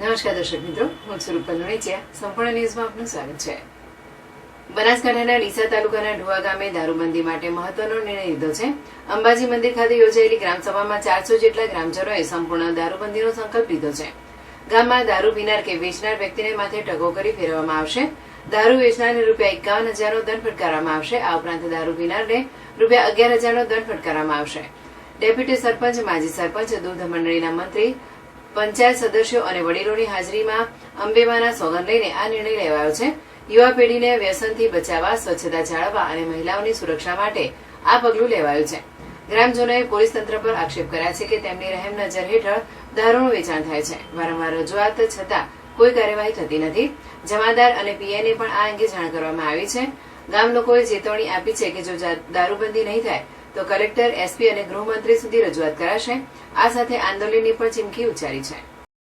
નમસ્કાર દર્શક મિત્રો, હું સ્વરૂપ રૂપલ સંપૂર્ણ ન્યૂઝમાં આપનું સ્વાગત છે. બનાસકાંઠાના ડીસા તાલુકાના ઢુવા ગામે દારૂબંધી માટે મહત્વનો નિર્ણય લીધો છે. અંબાજી મંદિર ખાતે યોજાયેલી ગ્રામસભામાં ચારસો જેટલા ગ્રામજનોએ સંપૂર્ણ દારૂબંધીનો સંકલ્પ લીધો છે. ગામમાં દારૂ પીનાર કે વેચનાર વ્યક્તિને માથે ટકો કરી ફેરવવામાં આવશે. દારૂ વેચનારને રૂપિયા એકાવન હજારનો દંડ ફટકારવામાં આવશે. આ ઉપરાંત દારૂ પીનારને રૂપિયા અગિયાર હજારનો દંડ ફટકારવામાં આવશે. ડેપ્યુટી સરપંચ, માજી સરપંચ, દૂધ મંડળીના મંત્રી પંચાયત સદસ્યો અને વડીલોની હાજરીમાં અંબેમાના સોગંદ લઈને આ નિર્ણય લેવાયો છે. યુવા પેઢીને વ્યસનથી બચાવવા, સ્વચ્છતા જાળવવા અને મહિલાઓની સુરક્ષા માટે આ પગલું લેવાયું છે. ગ્રામજનોએ પોલીસ તંત્ર પર આક્ષેપ કર્યા છે કે તેમની રહેમ નજર હેઠળ દારૂનું વેચાણ થાય છે. વારંવાર રજૂઆત છતાં કોઈ કાર્યવાહી થતી નથી. જમાદાર અને પીએને પણ આ અંગે જાણ કરવામાં આવી છે. ગામ લોકોએ ચેતવણી આપી છે કે જો, દારૂબંધી નહીં થાય, તો કલેક્ટર, એસપી અને ગૃહમંત્રી સુધી રજૂઆત કરાશે. આ સાથે આંદોલનની પણ ચીમકી ઉચ્ચારી છે.